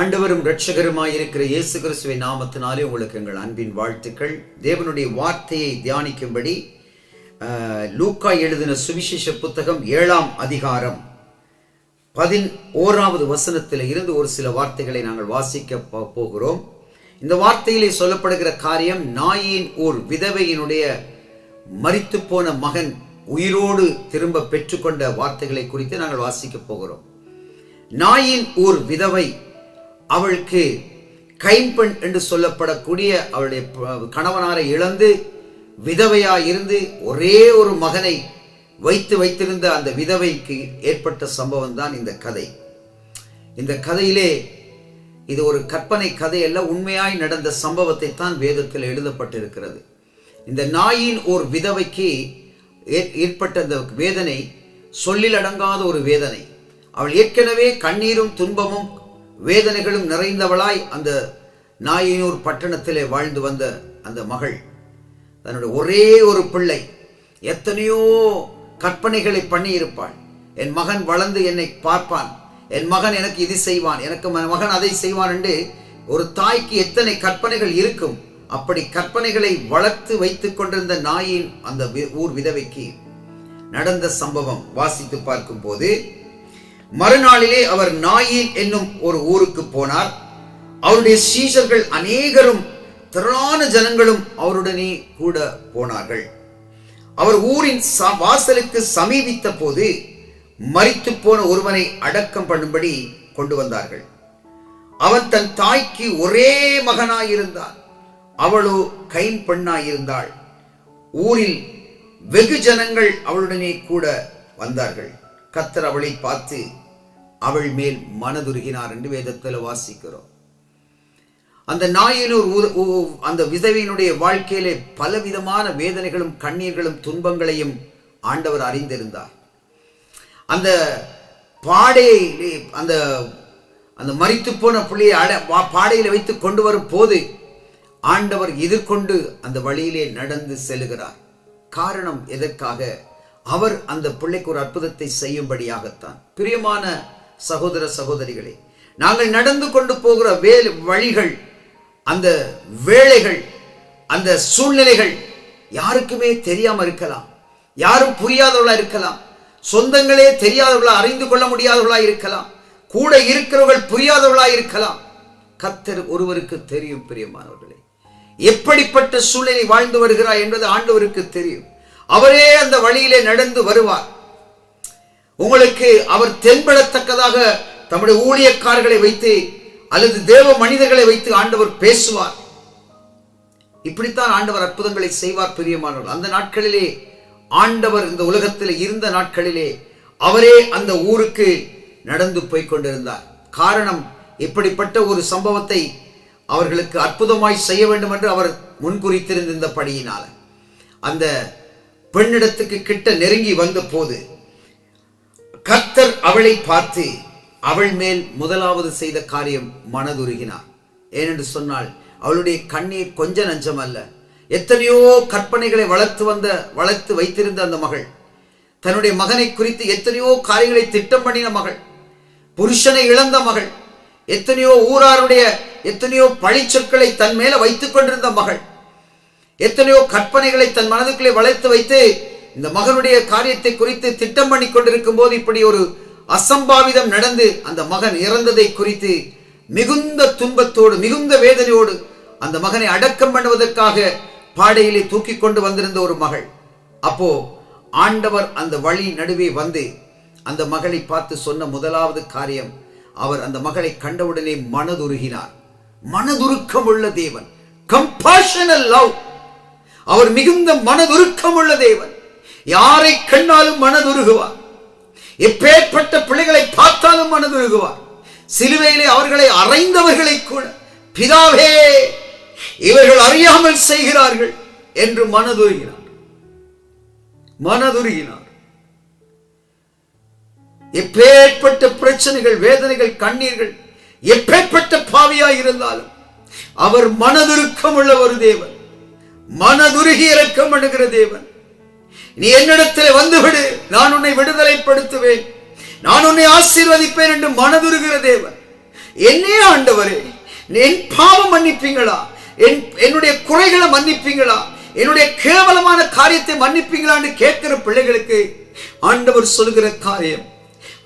ஆண்டவரும் இரட்சகருமாய் இருக்கிற இயேசு கிறிஸ்துவின் நாமத்தினாலே உங்களுக்கு எங்கள் அன்பின் வாழ்த்துக்கள். தேவனுடைய வார்த்தையை தியானிக்கும்படி லூக்கா எழுதின சுவிசேஷ புத்தகம் ஏழாம் அதிகாரம் பதின் ஓராவது வசனத்தில் இருந்து ஒரு சில வார்த்தைகளை நாங்கள் வாசிக்க போகிறோம். இந்த வார்த்தையிலே சொல்லப்படுகிற காரியம் நாயின் ஓர் விதவையினுடைய மரித்துப்போன மகன் உயிரோடு திரும்ப பெற்றுக்கொண்ட வார்த்தைகளை குறித்து நாங்கள் வாசிக்க போகிறோம். நாயின் ஓர் விதவை அவளுக்கு கைம்பெண் என்று சொல்லப்படக்கூடிய அவளுடைய கணவனாரை இழந்து விதவையாக இருந்து ஒரே ஒரு மகனை வைத்து வைத்திருந்த அந்த விதவைக்கு ஏற்பட்ட சம்பவம் தான் இந்த கதை. இந்த கதையிலே இது ஒரு கற்பனை கதை அல்ல உண்மையாய் நடந்த சம்பவத்தை தான் வேதத்தில் எழுதப்பட்டிருக்கிறது. இந்த நாயின் ஓர் விதவைக்கு ஏற்- ஏற்பட்ட அந்த வேதனை சொல்லில் அடங்காத ஒரு வேதனை. அவள் ஏற்கனவே கண்ணீரும் துன்பமும் வேதனைகளும் நிறைந்தவளாய் அந்த நாயினூர் பட்டணத்திலே வாழ்ந்து வந்த அந்த மகள். தன்னுடைய ஒரே ஒரு பிள்ளை. எத்தனையோ கற்பனைகளை பண்ணியிருப்பாள். என் மகன் வளர்ந்து என்னை பார்ப்பான். என் மகன் எனக்கு இது செய்வான். எனக்கு ம- மகன் அதை செய்வான் என்று ஒரு தாய்க்கு எத்தனை கற்பனைகள் இருக்கும். அப்படி கற்பனைகளை வளர்த்து வைத்துக் கொண்டிருந்த நாயின் அந்த வி- ஊர் விதவைக்கு நடந்த சம்பவம் வாசித்து பார்க்கும்போது மறுநாளிலே அவர் நாயின் என்னும் ஒரு ஊருக்கு போனார். அவருடைய சீசர்கள் அநேகரும் திரளான ஜனங்களும் அவருடனே கூட போனார்கள். அவர் ஊரின் ச- வாசலுக்கு சமீபித்த போது மறித்து போன ஒருவனை அடக்கம் பண்ணும்படி கொண்டு வந்தார்கள். அவன் தன் தாய்க்கு ஒரே மகனாயிருந்தான். அவளோ கைம்பெண்ணாயிருந்தாள் ஊரில் வெகு ஜனங்கள் அவளுடனே கூட வந்தார்கள். கத்தர் அவளை பார்த்து அவள் மேல் மனதுருகினார் என்று வேதத்தில் வாசிக்கிறோம். அந்த நாயினூர் அந்த விதவையினுடைய வாழ்க்கையிலே பலவிதமான வேதனைகளும் கண்ணீர்களும் துன்பங்களையும் ஆண்டவர் அறிந்திருந்தார். அந்த பாடையிலே அந்த அந்த மறித்து போன பிள்ளையை அட வா- வைத்து கொண்டு வரும் போது ஆண்டவர் எதிர்கொண்டு அந்த வழியிலே நடந்து செல்லுகிறார் காரணம் எதற்காக? அவர் அந்த பிள்ளைக்கு ஒரு அற்புதத்தை செய்யும்படியாகத்தான். பிரியமான சகோதர சகோதரிகளே நாங்கள் நடந்து கொண்டு போகிற வே வழிகள் அந்த வேலைகள் அந்த சூழ்நிலைகள் யாருக்குமே தெரியாம இருக்கலாம். யாரும் புரியாதவர்களாக இருக்கலாம். சொந்தங்களே தெரியாதவர்களா அறிந்து கொள்ள முடியாதவர்களாக இருக்கலாம். கூட இருக்கிறவர்கள் புரியாதவர்களாக இருக்கலாம். கத்தர் ஒருவருக்கு தெரியும் பிரியமானவர்களே. எப்படிப்பட்ட சூழ்நிலை வாழ்ந்து வருகிறார் என்பது ஆண்டவருக்கு தெரியும். அவரே அந்த வழியிலே நடந்து வருவார். உங்களுக்கு அவர் தென்படத்தக்கதாக தம்முடைய ஊழியக்காரர்களை வைத்து அல்லது தேவ மனிதர்களை வைத்து ஆண்டவர் பேசுவார். இப்படித்தான் ஆண்டவர் அற்புதங்களை செய்வார் பிரியமானவர்கள். அந்த நாட்களிலே ஆண்டவர் இந்த உலகத்தில் இருந்த நாட்களிலே அவரே அந்த ஊருக்கு நடந்து போய் கொண்டிருந்தார். காரணம் இப்படிப்பட்ட ஒரு சம்பவத்தை அவர்களுக்கு அற்புதமாய் செய்ய வேண்டும் என்று அவர் முன்குறித்திருந்தபடியினால. அந்த பெண்ணிடத்துக்கு கிட்ட நெருங்கி வந்த போது கர்த்தர் அவளை பார்த்து அவள் மேல் முதலாவது செய்த காரியம் மனதுருகினார். ஏனென்று சொன்னால் அவளுடைய கண்ணீர் கொஞ்ச நஞ்சம் அல்ல எத்தனையோ கற்பனைகளை வளர்த்து வந்த வளர்த்து வைத்திருந்த அந்த மகள் தன்னுடைய மகனை குறித்து எத்தனையோ காரியங்களை திட்டம் பண்ணின மகள் புருஷனை இழந்த மகள் எத்தனையோ ஊராருடைய எத்தனையோ பழிச்சொற்களை தன் மேல வைத்துக் கொண்டிருந்த மகள் எத்தனையோ கற்பனைகளை தன் மனதுக்குள்ளே வளைத்து வைத்து இந்த மகனுடைய காரியத்தை குறித்து திட்டம் பண்ணி கொண்டிருக்கும் போது இப்படி ஒரு அசம்பாவிதம் நடந்து அந்த மகன் இறந்ததை குறித்து மிகுந்த துன்பத்தோடு மிகுந்த வேதனையோடு அந்த மகனை அடக்கம் பண்ணுவதற்காக பாடையிலே தூக்கி கொண்டு வந்திருந்த ஒரு மகள். அப்போ ஆண்டவர் அந்த வழி நடுவே வந்து அந்த மகளை பார்த்து சொன்ன முதலாவது காரியம் அவர் அந்த மகளை கண்டவுடனே மனதுருகினார். மனதுருக்கம் உள்ள தேவன். கம்பாஷனல் லவ் அவர் மிகுந்த மனதுருக்கம் உள்ள தேவன். யாரை கண்டாலும் மனதுருகுவார். எப்பேற்பட்ட பிள்ளைகளை பார்த்தாலும் மனதுருகுவார். சிலுவையிலே அவர்களை அறைந்தவர்களை கூட பிதாவே இவர்கள் அறியாமல் செய்கிறார்கள் என்று மனதுருகினார். மனதுருகினார். எப்பேற்பட்ட பிரச்சனைகள் வேதனைகள் கண்ணீர்கள் எப்பேற்பட்ட பாவியாய் இருந்தாலும் அவர் மனதுருக்கம் உள்ள ஒரு தேவன். மனதுருகி இரக்கம் பண்ணுகிற தேவன். நீ என்னிடத்தில் வந்துவிடு நான் உன்னை விடுதலைப்படுத்துவேன். நான் உன்னை ஆசீர்வதிப்பேன் என்று மனதுருகிற தேவன். என்னே ஆண்டவரே என் பாவம் மன்னிப்பீங்களா? என் என்னுடைய குறைகளை மன்னிப்பீங்களா? என்னுடைய கேவலமான காரியத்தை மன்னிப்பீங்களான்னு கேட்கிற பிள்ளைகளுக்கு ஆண்டவர் சொல்கிற காரியம்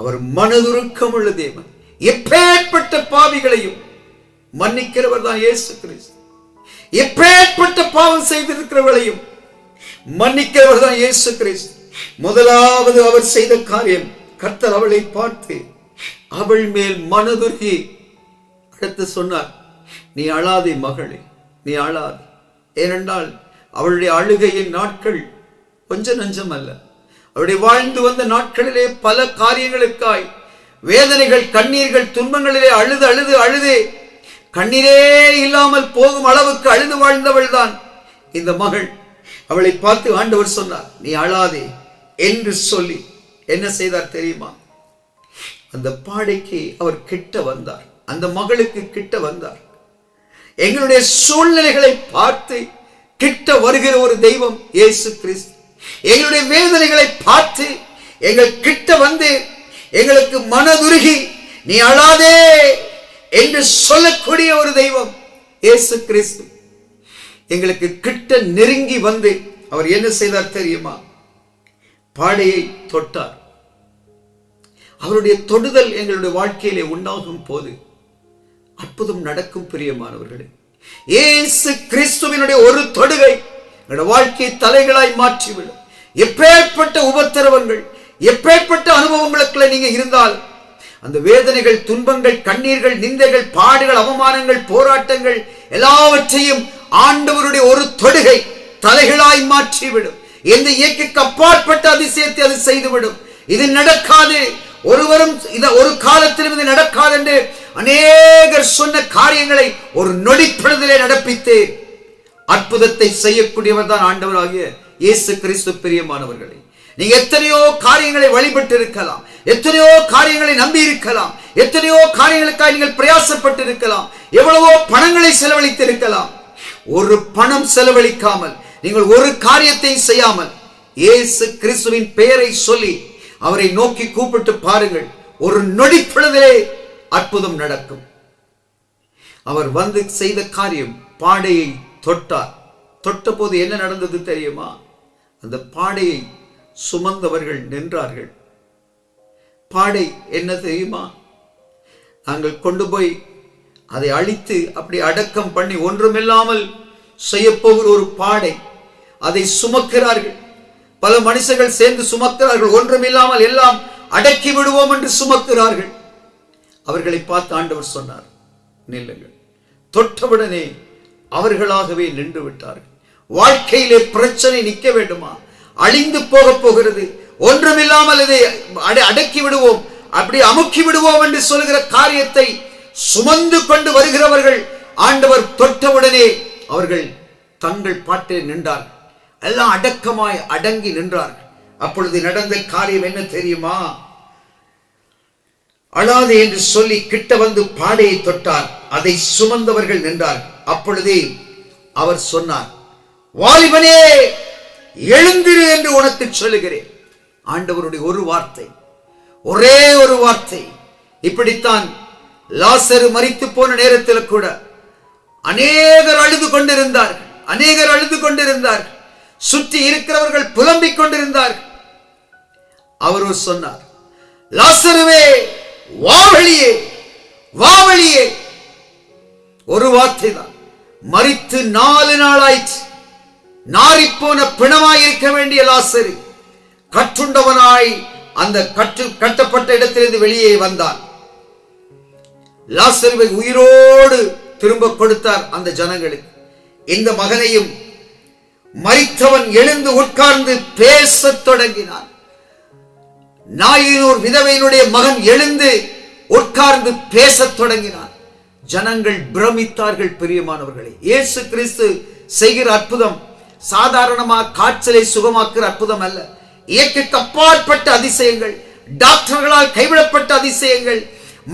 அவர் மனதுருக்கம் உள்ள தேவன். எப்பேற்பட்ட பாவிகளையும் மன்னிக்கிறவர் தான் இயேசு கிறிஸ்து. எப்பேற்பட்ட பாவம் செய்திருக்கிறவர்களையும் மன்னிக்கிறவர் தான் இயேசு கிறிஸ்து. முதலாவது அவர் செய்த காரியம் கர்த்தர் அவளை பார்த்து அவள் மேல் மனதுருகி அடுத்து சொன்னார் நீ அழாதே மகளே நீ அழாது. ஏனென்றால் அவளுடைய அழுகையின் நாட்கள் கொஞ்ச நஞ்சம் அல்ல அவருடைய வாழ்ந்து வந்த நாட்களிலே பல காரியங்களுக்காய் வேதனைகள் கண்ணீர்கள் துன்பங்களிலே அழுது அழுது அழுதே கண்ணீரே இல்லாமல் போகும் அளவுக்கு அழுது வாழ்ந்தவள் தான் இந்த மகள் அவளை பார்த்து ஆண்டவர் சொன்னார் நீ அழாதே என்று சொல்லி என்ன செய்தார் தெரியுமா? அந்த பாடைக்கு அவர் கிட்ட வந்தார். அந்த மகளுக்கு கிட்ட வந்தார். எங்களுடைய சூழ்நிலைகளை பார்த்து கிட்ட வருகிற ஒரு தெய்வம் இயேசு கிறிஸ்து. எங்களுடைய வேதனைகளை பார்த்து எங்கள் கிட்ட வந்து எங்களுக்கு மனதுருகி நீ அழாதே என்று சொல்லக்கூடிய ஒரு தெய்வம் இயேசு கிறிஸ்து. எங்களுக்கு கிட்ட நெருங்கி வந்து அவர் என்ன செய்தார் தெரியுமா? பாடையை தொட்டார். அவருடைய தொடுதல் எங்களுடைய வாழ்க்கையிலே உண்டாகும் போது அற்புதம் நடக்கும் பிரியமானவர்களே. இயேசு கிறிஸ்துவினுடைய ஒரு தொடுகை என்னுடைய வாழ்க்கையை தலைகளாய் மாற்றிவிடும். எப்பேற்பட்ட உபத்திரவங்கள் எப்பேற்பட்ட அனுபவங்களுக்குள்ள நீங்க இருந்தால் அந்த வேதனைகள் துன்பங்கள் கண்ணீர்கள் நிந்தைகள் பாடுகள் அவமானங்கள் போராட்டங்கள் எல்லாவற்றையும் ஆண்டவருடைய ஒரு தொடுகை தலைகளாய் மாற்றிவிடும். எந்த இயக்கிக்கு அப்பாற்பட்ட அதிசயத்தை அது செய்துவிடும். இது நடக்காது. ஒருவரும் இத ஒரு காலத்திலும் இது நடக்காது என்று அநேகர் சொன்ன காரியங்களை ஒரு நொடிப்பொழுதிலே நடப்பித்து அற்புதத்தை செய்யக்கூடியவர் தான் ஆண்டவராகிய இயேசு கிறிஸ்து பிரியமானவர்களை. நீங்க எத்தனையோ காரியங்களை வழிபட்டு இருக்கலாம் எத்தனையோ காரியங்களை நம்பி இருக்கலாம் எத்தனையோ காரியங்களுக்காக நீங்கள் பிரயாசப்பட்டு இருக்கலாம் எவ்வளவோ பணங்களை செலவழித்து இருக்கலாம் ஒரு பணம் செலவழிக்காமல் நீங்கள் ஒரு காரியத்தை செய்யாமல் இயேசு கிறிஸ்துவின் பெயரை சொல்லி அவரை நோக்கி கூப்பிட்டு பாருங்கள். ஒரு நொடிப்பொழுதிலே அற்புதம் நடக்கும். அவர் வந்து செய்த காரியம் பாடையை தொட்டார். தொட்ட போது என்ன நடந்தது தெரியுமா? அந்த பாடையை சுமந்தவர்கள் நின்றார்கள். பாடை என்ன தெரியுமா? நாங்கள் கொண்டு போய் அதை அழித்து அப்படி அடக்கம் பண்ணி ஒன்றுமில்லாமல் செய்யப்போகிற ஒரு பாடை அதை சுமக்கிறார்கள். பல மனுஷர்கள் சேர்ந்து சுமக்கிறார்கள். ஒன்றுமில்லாமல் எல்லாம் அடக்கி விடுவோம் என்று சுமக்கிறார்கள். அவர்களை பார்த்து ஆண்டவர் சொன்னார் நில்லுங்கள். தொட்டவுடனே அவர்களாகவே நின்று விட்டார்கள். வாழ்க்கையிலே பிரச்சனை நிற்க வேண்டுமா? அழிந்து போக போகிறது. ஒன்றுமில்லாமல் இதை அட- அடக்கி விடுவோம். அப்படி அமுக்கி விடுவோம் என்று சொல்கிற காரியத்தை சுமந்து கொண்டு வருகிறவர்கள் ஆண்டவர் தொட்டவுடனே அவர்கள் தங்கள் பாட்டில் நின்றார் எல்லாம் அடக்கமாய் அடங்கி நின்றார் அப்பொழுது நடந்த காரியம் என்ன தெரியுமா? அழாதே என்று சொல்லி கிட்ட வந்து பாடையை தொட்டார். அதை சுமந்தவர்கள் நின்றார் அப்பொழுதே அவர் சொன்னார் வாலிபனே எழுந்திரு என்று உனக்கு சொல்லுகிறேன். ஆண்டவருடைய ஒரு வார்த்தை ஒரே ஒரு வார்த்தை. இப்படித்தான் லாசரு மறித்து போன நேரத்தில் கூட அநேகர் அழுது கொண்டிருந்தார்கள் அநேகர் அழுது கொண்டிருந்தார் சுற்றி இருக்கிறவர்கள் புலம்பிக் கொண்டிருந்தார் அவர் சொன்னார் லாசருவே வா வாவழியே வா ஒரு வார்த்தை தான் மறித்து நாலு நாளாயிற்று. ஆயிடுச்சு நாரிப்போன பிணமாயிருக்க வேண்டிய லாசரு. கற்றுண்டவனாய் அந்த கற்று கட்டப்பட்ட இடத்திலிருந்து வெளியே வந்தான். லாசருவை உயிரோடு திரும்ப கொடுத்தார் அந்த ஜனங்களுக்கு. இந்த மகனையும் மறித்தவன் எழுந்து உட்கார்ந்து பேசத் தொடங்கினான். நாயினூர் விதவையினுடைய மகன் எழுந்து உட்கார்ந்து பேசத் தொடங்கினான். ஜனங்கள் பிரமித்தார்கள் பிரியமானவர்களே. இயேசு கிறிஸ்து செய்கிற அற்புதம் சாதாரணமாக காய்ச்சலை சுகமாக்குற அற்புதம் அல்ல. இயற்கைக்கு அப்பாற்பட்ட அதிசயங்கள் டாக்டர்களால் கைவிடப்பட்ட அதிசயங்கள்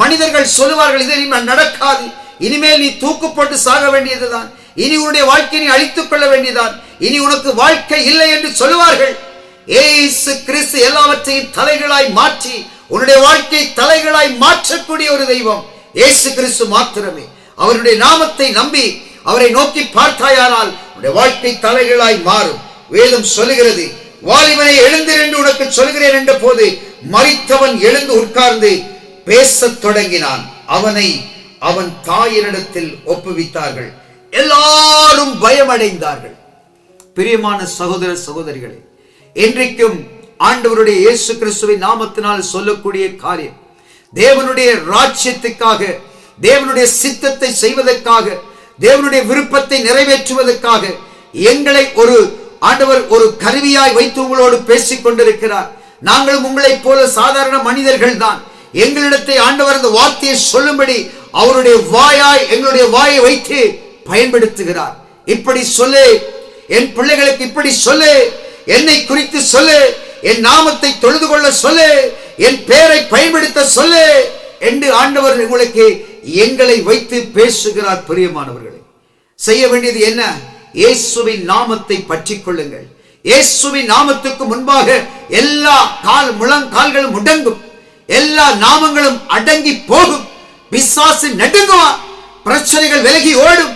மனிதர்கள் சொல்லுவார்கள் இது இனிமேல் நடக்காது. இனிமேல் நீ தூக்குப்பட்டு சாக வேண்டியதுதான். இனி உன்னுடைய வாழ்க்கையை நீ அழித்துக் கொள்ள வேண்டியதுதான். இனி உனக்கு வாழ்க்கை இல்லை என்று சொல்லுவார்கள். ஏசு கிறிஸ்து எல்லாவற்றையும் தலைகளாய் மாற்றி உன்னுடைய வாழ்க்கை தலைகளாய் மாற்றக்கூடிய ஒரு தெய்வம் ஏசு கிறிஸ்து மாத்திரமே. அவருடைய நாமத்தை நம்பி அவரை நோக்கி பார்த்தாயானால் உடைய வாழ்க்கை தலைகளாய் மாறும். வேதம் சொல்லுகிறது வாலிபனை எழுந்திரு என்று உனக்கு சொல்கிறேன் என்ற போது மறித்தவன் எழுந்து உட்கார்ந்து பேசத் தொடங்கினான். அவனை அவன் தாயினிடத்தில் ஒப்புவித்தார்கள். எல்லாரும் பயமடைந்தார்கள். பிரியமான சகோதர சகோதரிகளே இன்றைக்கும் ஆண்டவருடைய இயேசு கிறிஸ்துவின் நாமத்தினால் சொல்லக்கூடிய காரியம் தேவனுடைய ராஜ்யத்துக்காக தேவனுடைய சித்தத்தை செய்வதற்காக தேவனுடைய விருப்பத்தை நிறைவேற்றுவதற்காக எங்களை ஒரு ஆண்டவர் ஒரு கருவியாய் வைத்து உங்களோடு பேசிக் கொண்டிருக்கிறார். நாங்களும் உங்களைப் போல சாதாரண மனிதர்கள் தான் எங்களிடத்தை ஆண்டவர் அந்த வார்த்தையை சொல்லும்படி அவருடைய வாயாய் எங்களுடைய வாயை வைத்து பயன்படுத்துகிறார். இப்படி சொல்லு என் பிள்ளைகளுக்கு இப்படி சொல்லு என்னை குறித்து சொல்லு என் நாமத்தை தொழுது கொள்ள சொல்லு என் பெயரை பயன்படுத்த சொல்லு என்று ஆண்டவர் உங்களுக்கு எங்களை வைத்து பேசுகிறார் பிரியமானவர்களே. செய்ய வேண்டியது என்ன? இயேசுவின் நாமத்தை பற்றி கொள்ளுங்கள். இயேசுவின் நாமத்துக்கு முன்பாக எல்லா கால் முழங்கால்களும் முடங்கும். எல்லா நாமங்களும் அடங்கி போகும். பிசாசு நடுங்குவான் பிரச்சனைகள் விலகி ஓடும்.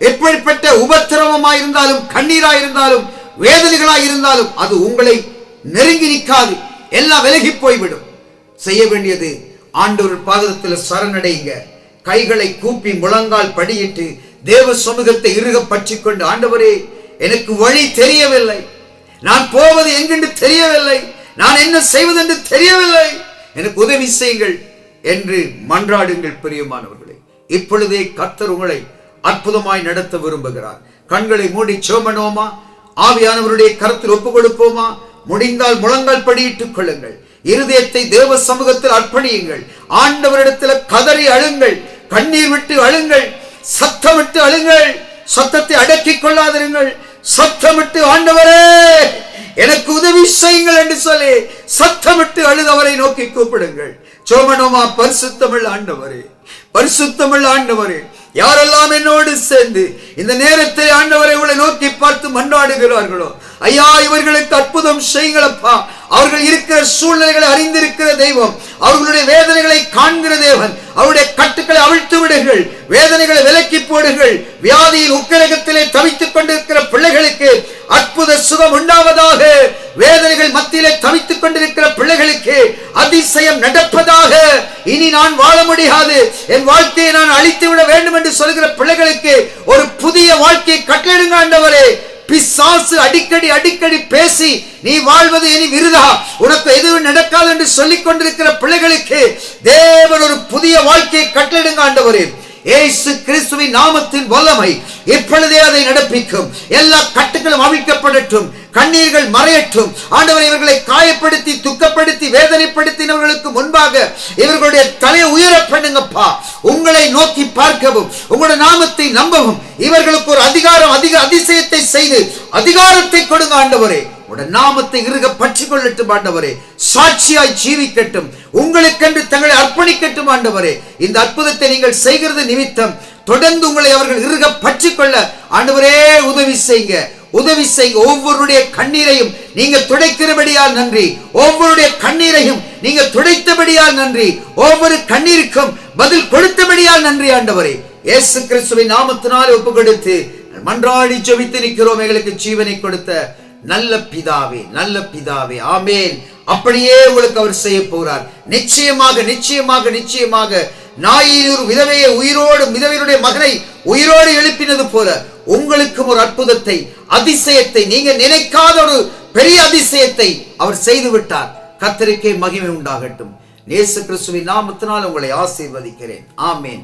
எப்படிப்பட்ட உபத்திரவமாய் இருந்தாலும் கண்ணீராய் இருந்தாலும் வேதனைகளாய் இருந்தாலும் அது உங்களை நெருங்கி நிற்காது. எல்லாம் விலகி போய்விடும். செய்ய வேண்டியது ஆண்டவர் பாதத்தில் சரணடைங்க கைகளை கூப்பி முழங்கால் படியிட்டு தேவ சமூகத்தை இறுக பற்றிக் கொண்டு ஆண்டவரே எனக்கு வழி தெரியவில்லை. நான் போவது எங்கென்று தெரியவில்லை. நான் என்ன செய்வதென்று தெரியவில்லை. எனக்கு உதவி செய்யுங்கள் என்று மன்றாடுங்கள் பிரியமானவர்களே. இப்பொழுதே கர்த்தர் உங்களை அற்புதமாய் நடத்த விரும்புகிறார். கண்களை மூடி சோமனோமா ஆவியானவருடைய கருத்தில் ஒப்பு கொடுப்போமா முடிந்தால் முழங்கால் படியிட்டுக் கொள்ளுங்கள். இருதயத்தை தேவ சமூகத்தில் அர்ப்பணியுங்கள். ஆண்டவரிடத்தில் கதறி அழுங்கள். கண்ணீர் விட்டு அழுங்கள். சத்தமிட்டு அழுங்கள். சத்தத்தை அடக்கிக் கொள்ளாதிருங்கள். சத்தமிட்டு ஆண்டவரே எனக்கு உதவி செய்யுங்கள் என்று சொல்லி சத்தமிட்டு அழுதவரை நோக்கி கூப்பிடுங்கள். சோமனோமா பரிசுத்தமிழ் ஆண்டவரே பரிசுத்தமிழ் ஆண்டவரே யாரெல்லாம் என்னோடு சேர்ந்து இந்த நேரத்தை ஆண்டவரை உங்களை நோக்கி பார்த்து மன்றாடுகிறார்களோ ஐயா இவர்களுக்கு அற்புதம் செய்யுங்களப்பா அவர்கள் இருக்கிற சூழ்நிலைகளை அறிந்திருக்கிற தெய்வம் அவர்களுடைய வேதனைகளை காண்கிற தேவன். அவருடைய கட்டுக்களை அவிழ்த்து விடுங்கள். வேதனைகளை விலக்கி போடுங்கள். வியாதியில் உக்கிரகத்திலே தவித்துக் கொண்டிருக்கிற பிள்ளைகளுக்கு அற்புத சுகம் உண்டாவதாக. வேதனைகள் மத்தியிலே தவித்துக் கொண்டிருக்கிற பிள்ளைகளுக்கு அதிசயம் நடப்பதாக. இனி நான் வாழ முடியாது. என் வாழ்க்கையை நான் அழித்து விட வேண்டும் என்று சொல்கிற பிள்ளைகளுக்கு ஒரு புதிய வாழ்க்கையை கட்டளிடுங்க ஆண்டவரே. பிசாசு அடிக்கடி அடிக்கடி பேசி நீ வாழ்வது இனி விருதா? உனக்கு எதுவும் நடக்காது என்று சொல்லிக் கொண்டிருக்கிற பிள்ளைகளுக்கு தேவன் ஒரு புதிய வாழ்க்கையை கட்டளிடுங்க ஆண்டவரே. ஏசு கிறிஸ்துவின் நாமத்தின் வல்லமை இப்பொழுதே அதை நடப்பிக்கும். எல்லா கட்டுகளும் அவிழ்க்கப்படட்டும். கண்ணீர்கள் மறையற்றும். ஆண்டவர் இவர்களை காயப்படுத்தி துக்கப்படுத்தி வேதனைப்படுத்தினவர்களுக்கு முன்பாக இவர்களுடைய தலையை உயர பண்ணுங்கப்பா. உங்களை நோக்கி பார்க்கவும் உங்களுடைய நாமத்தை நம்பவும். இவர்களுக்கு ஒரு அதிகாரம் அதிக அதிசயத்தை செய்து அதிகாரத்தை கொடுங்க ஆண்டவரே. உடைய நாமத்தை இருக பற்றி கொள்ளட்டும் ஆண்டவரே. சாட்சியாய் ஜீவிக்கட்டும். உங்களுக்கென்று தங்களை அர்ப்பணிக்கட்டும் ஆண்டவரே. இந்த அற்புதத்தை நீங்கள் செய்கிறது நிமித்தம். தொடர்ந்து உங்களை அவர்கள் இருக பற்றி கொள்ள ஆண்டவரே உதவி செய்யுங்க. உதவி செய்யுங்க ஒவ்வொருடைய கண்ணீரையும் நீங்க துடைக்கிறபடியால் நன்றி. ஒவ்வொருடைய கண்ணீரையும் நீங்க துடைத்தபடியால் நன்றி. ஒவ்வொரு கண்ணீருக்கும் பதில் கொடுத்தபடியால் நன்றி ஆண்டவரே. இயேசு கிறிஸ்துவின் நாமத்தினால் ஒப்பு கொடுத்து மன்றாடி ஜெபித்து நிற்கிறோம். எங்களுக்கு ஜீவனை கொடுத்த நல்ல பிதாவே நல்ல பிதாவே. ஆமேன். அப்படியே உங்களுக்கு அவர் செய்ய போறார் நிச்சயமாக நிச்சயமாக நிச்சயமாக நாயினூர் விதவையை உயிரோடு விதவையினுடைய மகனை உயிரோடு எழுப்பினது போல உங்களுக்கும் ஒரு அற்புதத்தை அதிசயத்தை நீங்க நினைக்காத ஒரு பெரிய அதிசயத்தை அவர் செய்து விட்டார் கத்தருக்கே மகிமை உண்டாகட்டும். நேசு கிறிஸ்துவின் நாமத்தினால் உங்களை ஆசீர்வதிக்கிறேன். ஆமேன்.